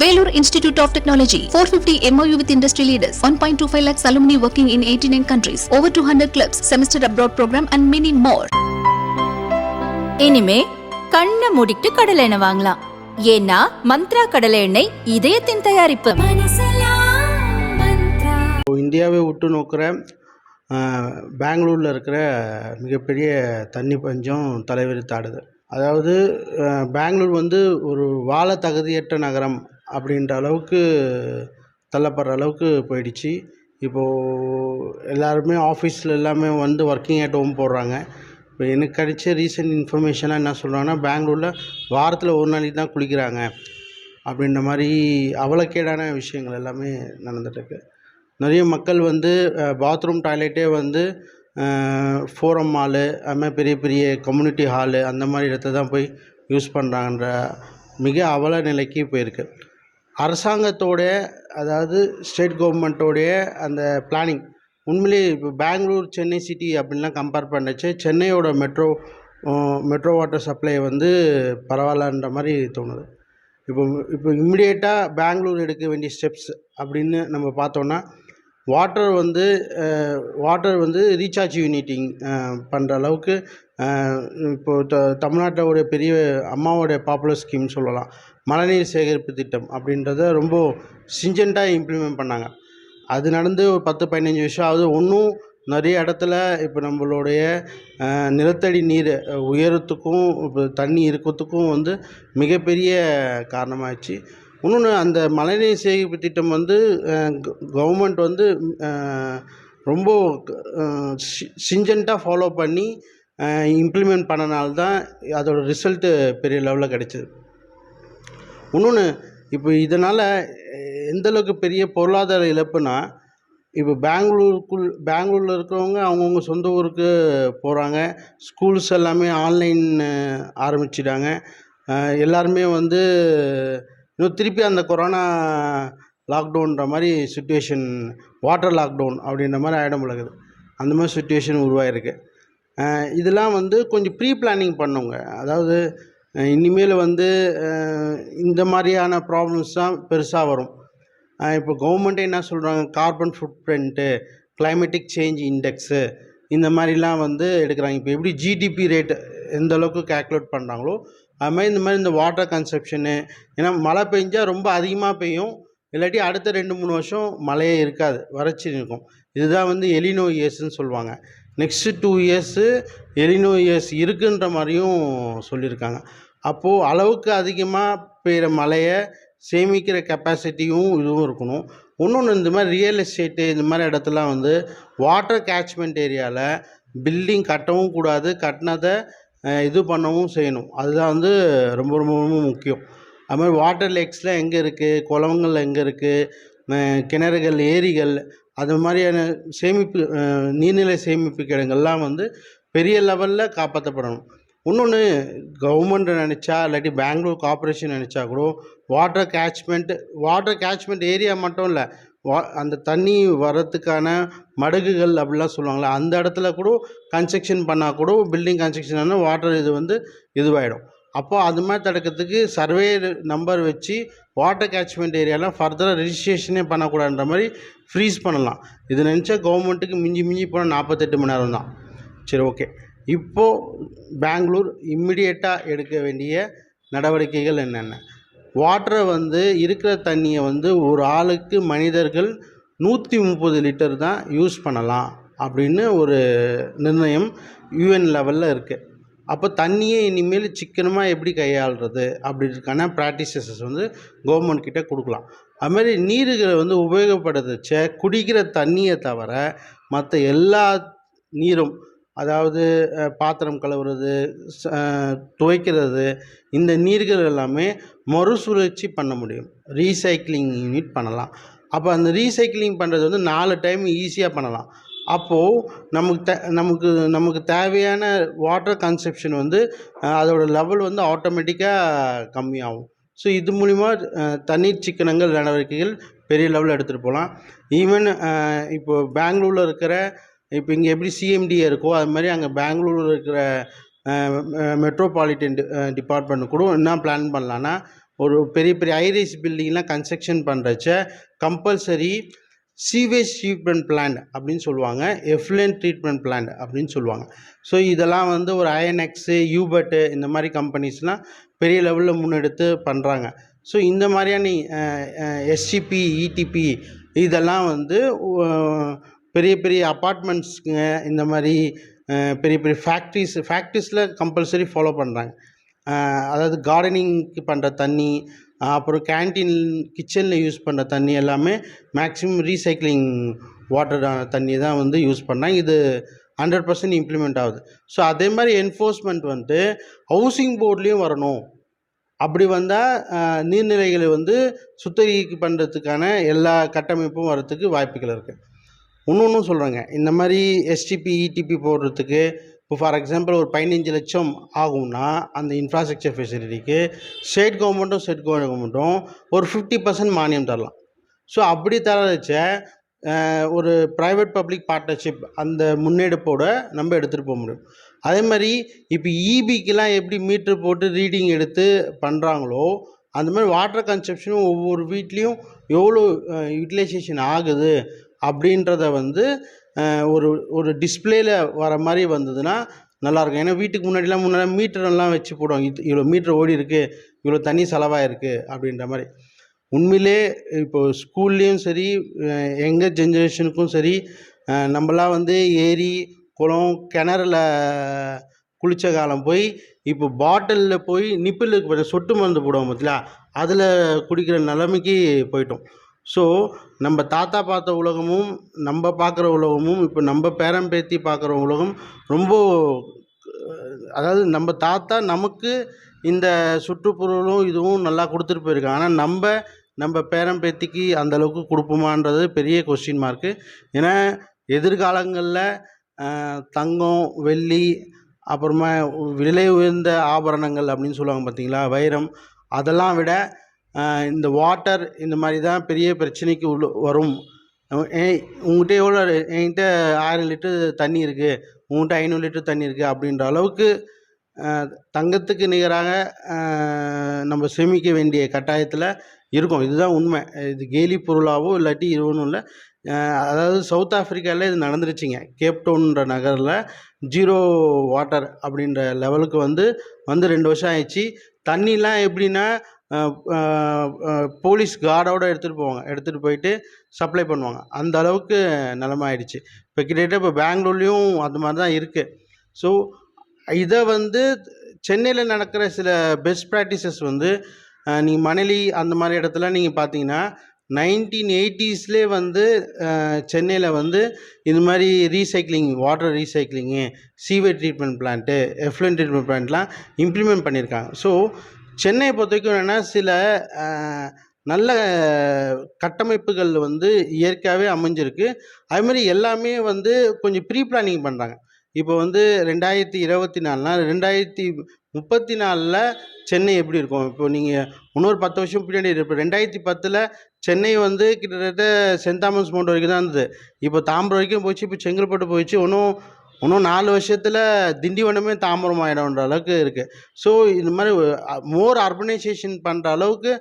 Vellore Institute of Technology, 450 MOU with industry leaders, 1.25 lakhs alumni working in 89 countries, over 200 clubs, semester abroad program and many more. இனிமே கண்ணை மூடிட்டு கடலை எண்ணெய் வாங்கலாம். ஏன்னா மந்த்ரா கடலை எண்ணெய் இதயத்தின் தயாரிப்பு. இந்தியாவை உற்று நோக்கிற பெங்களூரில் இருக்கிற மிகப்பெரிய தண்ணி பஞ்சம் தலைவிரித்தாடுது அதாவது பெங்களூர் வந்து ஒரு வாழ தகுதியற்ற நகரம். அப்படின்ற அளவுக்கு தள்ளப்படுற அளவுக்கு போயிடுச்சு. இப்போது எல்லாருமே ஆஃபீஸில் எல்லாமே வந்து ஒர்க்கிங் அட் ஹோம் போடுறாங்க. இப்போ எனக்கு கிடைச்ச ரீசெண்ட் இன்ஃபர்மேஷனாக என்ன சொல்கிறாங்கன்னா பெங்களூரில் வாரத்தில் ஒரு நாளைக்கு தான் குளிக்கிறாங்க. அப்படின்ற மாதிரி அவலக்கேடான விஷயங்கள் எல்லாமே நடந்துகிட்ருக்கு நிறைய மக்கள் வந்து பாத்ரூம் டாய்லெட்டே வந்து ஃபோரம் மாலு அது மாதிரி பெரிய பெரிய கம்யூனிட்டி ஹாலு அந்த மாதிரி இடத்த தான் போய் யூஸ் பண்ணுறாங்கன்ற மிக அவல நிலைக்கு போயிருக்கு. அரசாங்கத்தோட அதாவது ஸ்டேட் கவர்மெண்ட்டோடைய அந்த பிளானிங் உண்மையிலேயே இப்போ பெங்களூர் சென்னை சிட்டி அப்படின்லாம் கம்பேர் பண்ணுச்சு. சென்னையோட மெட்ரோ மெட்ரோ வாட்டர் சப்ளை வந்து பரவாயில்லன்ற மாதிரி தோணுது. இப்போ இப்போ இம்மிடியேட்டாக பெங்களூர் எடுக்க வேண்டிய ஸ்டெப்ஸ் அப்படின்னு நம்ம பார்த்தோன்னா வாட்டர் வந்து வாட்டர் வந்து ரீசார்ஜ் யூனிட்டிங் பண்ணுற அளவுக்கு இப்போது இப்போ த தமிழ்நாட்டோடைய பெரிய அம்மாவோட பாப்புலர் ஸ்கீம் சொல்லலாம். மழைநீர் சேகரிப்பு திட்டம் அப்படின்றத ரொம்ப சிஞ்சண்ட்டாக இம்ப்ளிமெண்ட் பண்ணாங்க. அது நடந்து ஒரு பத்து பதினஞ்சு வருஷம் ஆகுது. ஒன்றும் நிறைய இடத்துல இப்போ நம்மளுடைய நிலத்தடி நீர் உயரத்துக்கும் இப்போ தண்ணி இருக்கிறதுக்கும் வந்து மிகப்பெரிய காரணமாகிடுச்சு இன்னொன்று அந்த மழைநீர் சேகரிப்பு திட்டம் வந்து கவர்மெண்ட் வந்து ரொம்ப சிஞ்சண்ட்டாக ஃபாலோ பண்ணி இம்ப்ளிமெண்ட் பண்ணனால தான் அதோட ரிசல்ட்டு பெரிய லெவலில் கிடைச்சிது. இன்னொன்று இப்போ இதனால் எந்தளவுக்கு பெரிய பொருளாதார இழப்புனா இப்போ பெங்களூருக்குள் பெங்களூரில் இருக்கிறவங்க அவங்கவுங்க சொந்த ஊருக்கு போகிறாங்க ஸ்கூல்ஸ் எல்லாமே ஆன்லைன் ஆரம்பிச்சிட்டாங்க. எல்லாருமே வந்து இன்னும் திருப்பி அந்த கொரோனா லாக்டவுன்ற மாதிரி சுச்சுவேஷன் வாட்டர் லாக்டவுன் அப்படின்ற மாதிரி ஆகிடம் இருக்குது அந்த மாதிரி சுச்சுவேஷன் உருவாயிருக்கு. இதெல்லாம் வந்து கொஞ்சம் ப்ரீ பிளானிங் பண்ணுங்க. அதாவது இனிமேல் வந்து இந்த மாதிரியான ப்ராப்ளம்ஸ் தான் பெருசாக வரும். இப்போ கவர்மெண்ட்டே என்ன சொல்கிறாங்க carbon footprint climatic change index இந்த மாதிரிலாம் வந்து எடுக்கிறாங்க. இப்போ எப்படி ஜிடிபி ரேட் எந்த அளவுக்கு கேல்குலேட் பண்ணுறாங்களோ அது மாதிரி இந்த மாதிரி இந்த வாட்டர் கன்சப்ஷனு ஏன்னா மழை பெஞ்சால் ரொம்ப அதிகமாக பெய்யும். இல்லாட்டி அடுத்த ரெண்டு மூணு வருஷம் மழையே இருக்காது வறட்சி இருக்கும். இதுதான் வந்து எலினோ இயர்ஸ்ன்னு சொல்லுவாங்க. Next two years El Nino years இருக்குன்ற மாதிரியும் சொல்லியிருக்காங்க. அப்போது அளவுக்கு அதிகமாக பெய்கிற மழையை சேமிக்கிற கெப்பாசிட்டியும் இதுவும் இருக்கணும். இன்னொன்று இந்த மாதிரி ரியல் எஸ்டேட்டு இந்த மாதிரி இடத்துலாம் வந்து வாட்டர் கேட்ச்மெண்ட் ஏரியாவில் பில்டிங் கட்டவும் கூடாது கட்டினதை இது பண்ணவும் செய்யணும். அதுதான் வந்து ரொம்ப ரொம்ப ரொம்ப முக்கியம். அது மாதிரி வாட்டர் லேக்ஸில் எங்கே இருக்குது குளங்கள் எங்கே இருக்குது கிணறுகள் ஏரிகள் அது மாதிரியான சேமிப்பு நீர்நிலை சேமிப்பு கிடங்கள்லாம் வந்து பெரிய லெவலில் காப்பாற்றப்படணும் இன்னொன்று கவர்மெண்ட் நினச்சா இல்லாட்டி பெங்களூர் கார்ப்பரேஷன் நினச்சா கூட water catchment water catchment area மட்டும் இல்லை வா அந்த தண்ணி வரத்துக்கான மடகுகள் அப்படிலாம் சொல்லுவாங்கள்ல அந்த இடத்துல கூட கன்ஸ்ட்ரக்ஷன் பண்ணால் கூட பில்டிங் கன்ஸ்ட்ரக்ஷன் ஆனால் வாட்டர் இது வந்து இதுவாகிடும் அப்போது அது மாதிரி தடுக்கிறதுக்கு சர்வே நம்பர் வச்சு வாட்டர் கேட்ச்மெண்ட் ஏரியாலாம் ஃபர்தராக ரெஜிஸ்ட்ரேஷனே பண்ணக்கூடாதுன்ற மாதிரி ஃப்ரீஸ் பண்ணலாம். இது நினச்சா கவர்மெண்ட்டுக்கு மிஞ்சி மிஞ்சி போனால் நாற்பத்தெட்டு மணி நேரம் தான். சரி ஓகே இப்போது பெங்களூர் இம்மிடியேட்டாக எடுக்க வேண்டிய நடவடிக்கைகள் என்னென்ன? வாட்டரை வந்து இருக்கிற தண்ணியை வந்து ஒரு ஆளுக்கு மனிதர்கள் நூற்றி முப்பது லிட்டர் தான் யூஸ் பண்ணலாம் அப்படின்னு ஒரு நிர்ணயம் யூஎன் லெவலில் இருக்குது அப்போ தண்ணியை இனிமேல் சிக்கனமாக எப்படி கையாளுறது அப்படின்றதுக்கான ப்ராக்டிசஸஸ் வந்து கவர்மெண்ட் கிட்ட கொடுக்கலாம். அதுமாதிரி நீர்களை வந்து உபயோகப்படுத்துச்ச குடிக்கிற தண்ணியை தவிர மற்ற எல்லா நீரும் அதாவது பாத்திரம் கழுவுறது ச- துவைக்கிறது இந்த நீர்கள் எல்லாமே மறுசுழற்சி பண்ண முடியும். ரீசைக்ளிங் யூனிட் பண்ணலாம். அப்போ அந்த ரீசைக்ளிங் பண்ணுறது வந்து நாலு டைம் ஈஸியாக பண்ணலாம். அப்போது நமக்கு தே நமக்கு நமக்கு தேவையான வாட்டர் கன்சப்ஷன் வந்து அதோட லெவல் வந்து ஆட்டோமேட்டிக்காக கம்மியாகும். ஸோ இது மூலிமா தண்ணீர் சிக்கனங்கள் நடவடிக்கைகள் பெரிய லெவலில் எடுத்துகிட்டு போகலாம். ஈவன் இப்போ பெங்களூரில் இருக்கிற இப்போ இங்கே எப்படி சிஎம்டிஏ இருக்கோ அது மாதிரி அங்கே பெங்களூரில் இருக்கிற மெட்ரோபாலிட்டன் டிபார்ட்மெண்ட் கூட என்ன பிளான் பண்ணலான்னா ஒரு பெரிய பெரிய ஐரைஸ் பில்டிங்லாம் கன்ஸ்ட்ரக்ஷன் பண்ணுறச்ச கம்பல்சரி சீவேஜ் ட்ரீட்மெண்ட் பிளான் அப்படின்னு சொல்லுவாங்க எஃப்லென்ட் ட்ரீட்மெண்ட் பிளான் அப்படின்னு சொல்லுவாங்க. ஸோ இதெல்லாம் வந்து ஒரு ஐஎன்எக்ஸு யூபட்டு இந்த மாதிரி கம்பெனிஸ்லாம் பெரிய லெவலில் முன்னெடுத்து பண்ணுறாங்க ஸோ இந்த மாதிரியான எஸ்சிபி இடிபி இதெல்லாம் வந்து பெரிய பெரிய அப்பார்ட்மெண்ட்ஸுங்க இந்த மாதிரி பெரிய பெரிய ஃபேக்ட்ரிஸ் ஃபேக்ட்ரிஸில் கம்பல்சரி ஃபாலோ பண்ணுறாங்க அதாவது கார்டனிங்க்கு பண்ணுற தண்ணி அப்புறம் கேன்டீன் கிச்சனில் யூஸ் பண்ணுற தண்ணி எல்லாமே மேக்ஸிமம் ரீசைக்ளிங் வாட்டரான தண்ணி தான் வந்து யூஸ் பண்ணாங்க இது ஹண்ட்ரட் பர்சன்ட் இம்ப்ளிமெண்ட் ஆகுது. ஸோ அதே மாதிரி என்ஃபோர்ஸ்மெண்ட் வந்துட்டு ஹவுசிங் போர்ட்லேயும் வரணும். அப்படி வந்தால் நீர்நிலைகளை வந்து சுத்தரிக்கு பண்ணுறதுக்கான எல்லா கட்டமைப்பும் வரத்துக்கு வாய்ப்புகள் இருக்குது இன்னொன்றும் சொல்கிறேங்க இந்த மாதிரி எஸ்டிபி இடிபி போடுறதுக்கு இப்போ ஃபார் எக்ஸாம்பிள் ஒரு பதினஞ்சு லட்சம் ஆகும்னா அந்த இன்ஃப்ராஸ்ட்ரக்சர் ஃபெசிலிட்டிக்கு ஸ்டேட் கவர்மெண்ட்டும் ஸ்டேட் கவர்மெண்ட்டும் ஒரு ஃபிஃப்டி பர்சன்ட் மானியம் தரலாம். ஸோ அப்படி தர வச்ச ஒரு ப்ரைவேட் பப்ளிக் பார்ட்னர்ஷிப் அந்த முன்னெடுப்போடு நம்ம எடுத்துகிட்டு போக முடியும். அதே மாதிரி இப்போ இபிக்கெலாம் எப்படி மீட்ரு போட்டு ரீடிங் எடுத்து பண்ணுறாங்களோ அந்த மாதிரி வாட்டர் கன்சப்ஷனும் ஒவ்வொரு வீட்லேயும் எவ்வளோ யூட்டிலைசேஷன் ஆகுது அப்படின்றத வந்து ஒரு ஒரு டிஸ்பிளேல வர மாதிரி வந்ததுன்னா நல்லாயிருக்கும். ஏன்னா வீட்டுக்கு முன்னாடிலாம் முன்னாடி மீட்டரெல்லாம் வச்சு போடுவாங்க. இது இவ்வளோ மீட்டர் ஓடி இருக்குது இவ்வளோ தண்ணி செலவாயிருக்கு அப்படின்ற மாதிரி. உண்மையிலே இப்போ ஸ்கூல்லேயும் சரி எங்கள் ஜென்ரேஷனுக்கும் சரி நம்மளாம் வந்து ஏரி குளம் கிணறுல குளித்த காலம் போய் இப்போ பாட்டிலில் போய் நிப்பிலுக்கு சொட்டு மருந்து போடுவோம் பார்த்தீங்களா அதில் குடிக்கிற நிலைமைக்கு போயிட்டோம். ஸோ நம்ம தாத்தா பார்த்த உலகமும் நம்ம பார்க்குற உலகமும் இப்போ நம்ம பேரன் பேத்தி பார்க்குற உலகம் ரொம்ப அதாவது நம்ம தாத்தா நமக்கு இந்த சுற்றுப்புறலும் இதுவும் நல்லா கொடுத்துட்டு போயிருக்காங்க. ஆனால் நம்ம நம்ம பேரன் பேத்திக்கு அந்த அளவுக்கு கொடுப்போமான்றது பெரிய கொஸ்டின் மார்க்கு ஏன்னா எதிர்காலங்களில் தங்கம் வெள்ளி அப்புறமா விலை உயர்ந்த ஆபரணங்கள் அப்படின்னு சொல்லுவாங்க பார்த்தீங்களா வைரம் அதெல்லாம் விட இந்த வாட்டர் இந்த மாதிரி தான் பெரிய பிரச்சனைக்கு உள்ள வரும். உங்கள்கிட்ட எவ்வளோ என்கிட்ட ஆயிரம் லிட்டர் தண்ணி இருக்குது உங்கள்கிட்ட ஐநூறு லிட்டர் தண்ணி இருக்குது அப்படின்ற அளவுக்கு தங்கத்துக்கு நிகராக நம்ம சேமிக்க வேண்டிய கட்டாயத்தில் இருக்கோம். இதுதான் உண்மை. இது கேலி பொருளாவோ இல்லாட்டி இது ஒன்றும் இல்லை. அதாவது சவுத் ஆஃப்ரிக்காவில் இது நடந்துருச்சுங்க. கேப்டவுன்ற நகரில் ஜீரோ வாட்டர் அப்படின்ற லெவலுக்கு வந்து வந்து ரெண்டு வருஷம் ஆயிடுச்சு. தண்ணிலாம் எப்படின்னா போலீஸ் கார்டோட எடுத்துகிட்டு போவாங்க. எடுத்துகிட்டு போயிட்டு சப்ளை பண்ணுவாங்க. அந்த அளவுக்கு நிலமை ஆயிடுச்சு இப்போ கிட்டத்தட்ட இப்போ பெங்களூர்லேயும் அந்த மாதிரி தான் இருக்குது ஸோ இதை வந்து சென்னையில் நடக்கிற சில பெஸ்ட் ப்ராக்டிசஸ் வந்து நீங்கள் மணலி அந்த மாதிரி இடத்துல நீங்கள் பார்த்தீங்கன்னா நைன்டீன் எயிட்டிஸ்லே வந்து சென்னையில் வந்து இது மாதிரி recycling water recycling sewage treatment plant effluent treatment பிளான்ட்லாம் implement பண்ணியிருக்காங்க ஸோ சென்னையை பொறுத்த வரைக்கும் என்னென்னா சில நல்ல கட்டமைப்புகள் வந்து இயற்கையாகவே அமைஞ்சிருக்கு. அது மாதிரி எல்லாமே வந்து கொஞ்சம் ப்ரீ பிளானிங் பண்ணுறாங்க இப்போ வந்து ரெண்டாயிரத்தி இருபத்தி நாலுனா ரெண்டாயிரத்தி முப்பத்தி நாலில் சென்னை எப்படி இருக்கும்? இப்போ நீங்கள் இன்னொரு பத்து வருஷம் பின்னாடி இப்போ ரெண்டாயிரத்தி பத்தில் சென்னை வந்து கிட்டத்தட்ட சென்ட் தாமஸ் மவுண்ட் வரைக்கும் தான் இருந்தது. இப்போ தாம்பரம் வரைக்கும் போச்சு இப்போ செங்கல்பட்டு போயிடுச்சு ஒன்றும் இன்னும் நாலு வருஷத்தில் திண்டிவனமே தாம்பரம் ஆகிடும்ன்ற அளவுக்கு இருக்குது ஸோ இந்த மாதிரி மோர் அர்பனைசேஷன் பண்ணுற அளவுக்கு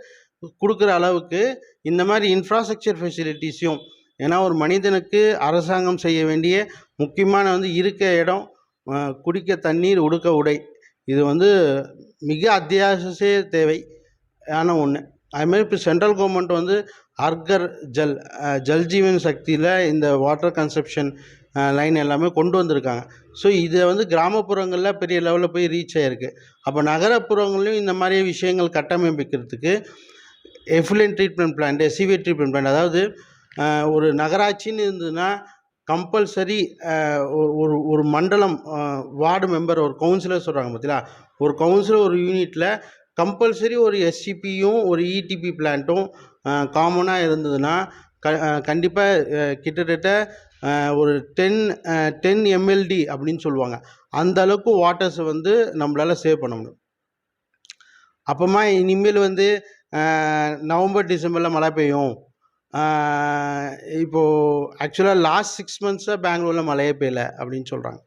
கொடுக்குற அளவுக்கு இந்த மாதிரி இன்ஃப்ராஸ்ட்ரக்சர் ஃபெசிலிட்டிஸையும் ஏன்னா ஒரு மனிதனுக்கு அரசாங்கம் செய்ய வேண்டிய முக்கியமான வந்து இருக்க இடம் குடிக்க தண்ணீர் உடுக்க உடை இது வந்து மிக அத்தியாவசிய தேவை. ஆன ஒன்று அதுமாதிரி இப்போ சென்ட்ரல் கவர்மெண்ட் வந்து அர்கர் ஜல் ஜல்ஜீவன் ஜல் ஜீவன் சக்தியில் இந்த வாட்டர் கன்சப்ஷன் லைன் எல்லாமே கொண்டு வந்திருக்காங்க. ஸோ இதை வந்து கிராமப்புறங்களில் பெரிய லெவலில் போய் ரீச் ஆகிருக்கு அப்போ நகரப்புறங்களையும் இந்த மாதிரி விஷயங்கள் கட்டமைப்பிக்கிறதுக்கு effluent treatment plant sewer treatment plant அதாவது ஒரு நகராட்சின்னு இருந்ததுன்னா கம்பல்சரி ஒரு ஒரு மண்டலம் வார்டு மெம்பர் ஒரு கவுன்சிலர் சொல்கிறாங்க பார்த்தீங்களா ஒரு கவுன்சிலர் ஒரு யூனிட்டில் கம்பல்சரி ஒரு எஸ்சிபியும் ஒரு இடிபி பிளான்ட்டும் காமனாக இருந்ததுன்னா க கண்டிப்பாக கிட்டத்தட்ட ஒரு டென் டென் எம்எல்டி அப்படின்னு சொல்லுவாங்க. அந்த அளவுக்கு வாட்டர்ஸை வந்து நம்மளால் சேவ் பண்ண முடியும். அப்போமா இனிமேல் வந்து நவம்பர் டிசம்பரில் மழை பெய்யும். இப்போது ஆக்சுவலாக லாஸ்ட் சிக்ஸ் மந்த்ஸாக பெங்களூரில் மழையே பெய்யல அப்படின்னு சொல்கிறாங்க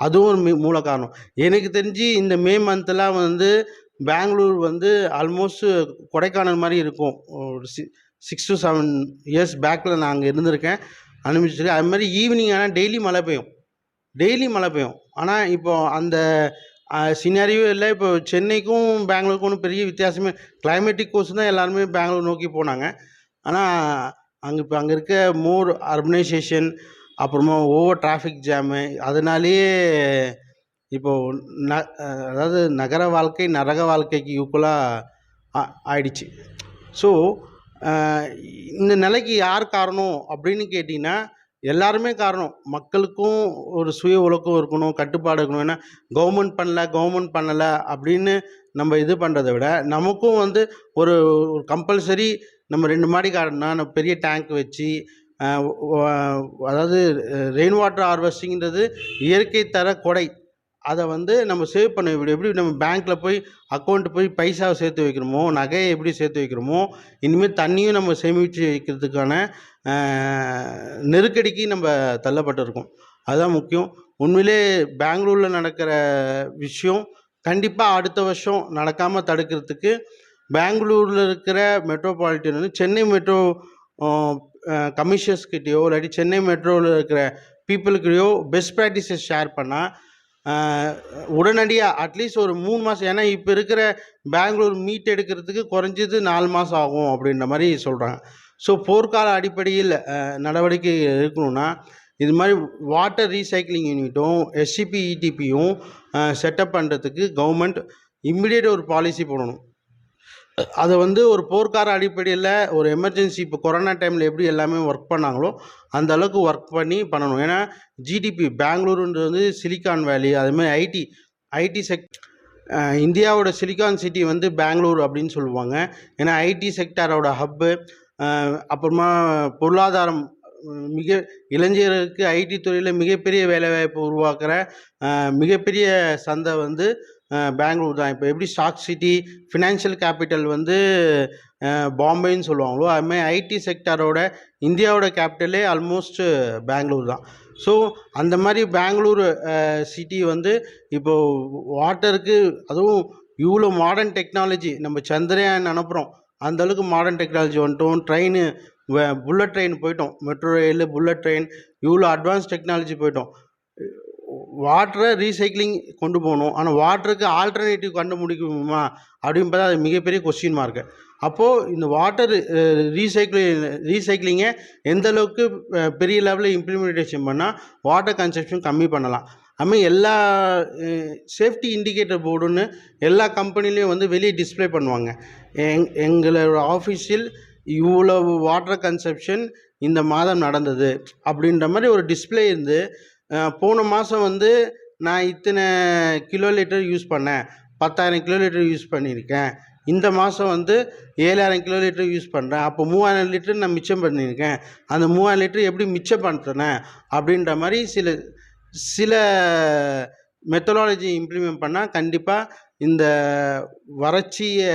அதுவும் ஒரு மூல காரணம். எனக்கு தெரிஞ்சு இந்த மே மந்த்லாம் வந்து பெங்களூர் வந்து ஆல்மோஸ்ட் கொடைக்கானல் மாதிரி இருக்கும். ஒரு சி சிக்ஸ் டு செவன் இயர்ஸ் பேக்கில் நான் அங்கே இருந்திருக்கேன். அனுபவிச்சிருக்கேன் அது மாதிரி ஈவினிங் ஆனால் டெய்லி மழை பெய்யும். டெய்லி மழை பெய்யும். ஆனால் இப்போ அந்த சினாரியோ இல்லை இப்போ சென்னைக்கும் பெங்களூருக்கும் ஒன்றும் பெரிய வித்தியாசமே கிளைமேட்டிக் கோர்ஸ் தான் எல்லாருமே பெங்களூர் நோக்கி போனாங்க. ஆனால் அங்கே இப்போ அங்கே இருக்க மோர் அர்பனைசேஷன் அப்புறமா ஓவர் டிராஃபிக் ஜாமு அதனாலேயே இப்போது ந அதாவது நகர வாழ்க்கை நரக வாழ்க்கைக்கு ஈக்குவலாக ஆயிடுச்சு. ஸோ இந்த நிலைக்கு யார் காரணம் அப்படின்னு கேட்டிங்கன்னா எல்லாருமே காரணம். மக்களுக்கும் ஒரு சுய ஒழுக்கம் இருக்கணும் கட்டுப்பாடு இருக்கணும். ஏன்னா கவர்மெண்ட் பண்ணல கவர்மெண்ட் பண்ணலை அப்படின்னு நம்ம இது பண்ணுறதை விட நமக்கும் வந்து ஒரு கம்பல்சரி நம்ம ரெண்டு மாடி காரணம்னா நம்ம பெரிய டேங்க் வச்சு அதாவது ரெயின் வாட்டர் ஹார்வெஸ்டிங்கிறது இயற்கை தர கொடை. அதை வந்து நம்ம சேவ் பண்ண எப்படி எப்படி நம்ம பேங்க்கில் போய் அக்கௌண்ட்டு போய் பைசாவை சேர்த்து வைக்கிறோமோ நகையை எப்படி சேர்த்து வைக்கிறோமோ இனிமேல் தண்ணியும் நம்ம சேமித்து வைக்கிறதுக்கான நெருக்கடிக்கு நம்ம தள்ளப்பட்டிருக்கோம். அதுதான் முக்கியம். உண்மையிலே பெங்களூரில் நடக்கிற விஷயம் கண்டிப்பாக அடுத்த வருஷம் நடக்காமல் தடுக்கிறதுக்கு பெங்களூரில் இருக்கிற மெட்ரோபாலிட்டன் வந்து சென்னை மெட்ரோ கமிஷன்ஸ்கிட்டேயோ இல்லாட்டி சென்னை மெட்ரோவில் இருக்கிற பீப்புளுக்கிட்டயோ பெஸ்ட் ப்ராக்டிஸை ஷேர் பண்ணால் உடனடியாக அட்லீஸ்ட் ஒரு மூணு மாதம் ஏன்னா இப்போ இருக்கிற பெங்களூர் மீட் எடுக்கிறதுக்கு குறைஞ்சது நாலு மாதம் ஆகும் அப்படின்ற மாதிரி சொல்கிறாங்க ஸோ போர்க்கால அடிப்படையில் நடவடிக்கை இருக்கணும்னா இது மாதிரி வாட்டர் ரீசைக்ளிங் யூனிட்டும் எஸ்சிபி இடிபியும் செட்டப் பண்ணுறதுக்கு கவர்மெண்ட் இம்மிடியேட் ஒரு பாலிசி போடணும். அதை வந்து ஒரு போர்க்கார அடிப்படையில் ஒரு எமர்ஜென்சி இப்போ கொரோனா டைமில் எப்படி எல்லாமே ஒர்க் பண்ணாங்களோ அந்த அளவுக்கு ஒர்க் பண்ணி பண்ணணும். ஏன்னா ஜிடிபி பெங்களூருன்றது வந்து சிலிக்கான் வேலி அதுமாதிரி ஐடி ஐடி செக் இந்தியாவோட சிலிக்கான் சிட்டி வந்து பெங்களூர் அப்படின்னு சொல்லுவாங்க. ஏன்னா ஐடி செக்டாரோட ஹப்பு அப்புறமா பொருளாதாரம் மிக இளைஞர்களுக்கு ஐடி துறையில் மிகப்பெரிய வேலைவாய்ப்பு உருவாக்குற மிகப்பெரிய சந்தை வந்து பெங்களூர் தான். இப்போ எப்படி ஸ்டாக் சிட்டி ஃபினான்ஷியல் கேபிட்டல் வந்து பாம்பேன்னு சொல்லுவாங்களோ அதுமாதிரி ஐடி செக்டாரோட இந்தியாவோட கேபிட்டலே ஆல்மோஸ்ட் பெங்களூர் தான். ஸோ அந்த மாதிரி பெங்களூர் சிட்டி வந்து இப்போது வாட்டருக்கு அதுவும் இவ்வளோ மாடர்ன் டெக்னாலஜி நம்ம சந்திரயான் அனுப்புகிறோம் அந்த அளவுக்கு மாடர்ன் டெக்னாலஜி வந்துட்டோம். ட்ரெயின் புல்லட் ட்ரெயின் போயிட்டோம். மெட்ரோ ரயில் புல்லட் ட்ரெயின் இவ்வளோ அட்வான்ஸ் டெக்னாலஜி போயிட்டோம். வாட்டரை ரீசைக்ளிங் கொண்டு போகணும். ஆனால் வாட்டருக்கு ஆல்டர்னேட்டிவ் கண்டுபிடிக்குமா அப்படின்னு பார்த்தா அது மிகப்பெரிய கொஸ்டின் மார்க்கு அப்போது இந்த வாட்டர் ரீசைக்ளிங் ரீசைக்ளிங்கை எந்த அளவுக்கு பெரிய லெவலில் இம்ப்ளிமெண்டேஷன் பண்ணால் வாட்டர் கன்சப்ஷன் கம்மி பண்ணலாம். அதுமாதிரி எல்லா சேஃப்டி இண்டிகேட்டர் போர்டுன்னு எல்லா கம்பெனிலையும் வந்து வெளியே டிஸ்ப்ளே பண்ணுவாங்க. எங் எங்களோட ஆஃபீஸில் இவ்வளவு வாட்டர் கன்சப்ஷன் இந்த மாதம் நடந்தது. அப்படின்ற மாதிரி ஒரு டிஸ்ப்ளே இருந்து போன மாதம் வந்து நான் இத்தனை கிலோ லிட்டர் யூஸ் பண்ணேன். பத்தாயிரம் கிலோ லிட்டர் யூஸ் பண்ணியிருக்கேன். இந்த மாதம் வந்து ஏழாயிரம் கிலோ லிட்டர் யூஸ் பண்ணுறேன் அப்போ மூவாயிரம் லிட்டர் நான் மிச்சம் பண்ணியிருக்கேன். அந்த மூவாயிரம் லிட்டர் எப்படி மிச்சம் பண்ணுறேன் அப்படின்ற மாதிரி சில சில மெத்தடாலஜி இம்ப்ளிமெண்ட் பண்ணால் கண்டிப்பாக இந்த வறட்சியை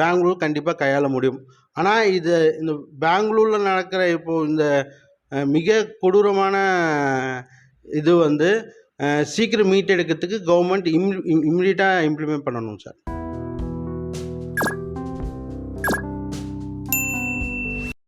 பெங்களூர் கண்டிப்பாக கையாள முடியும். ஆனால் இது இந்த பெங்களூரில் நடக்கிற இப்போது இந்த மிக கொடூரமான இது வந்து சீக்கிரம் மீட் எடுக்கிறதுக்கு கவர்மெண்ட் இம் இம்மிடியட்டாக இம்ப்ளிமெண்ட் பண்ணணும் சார்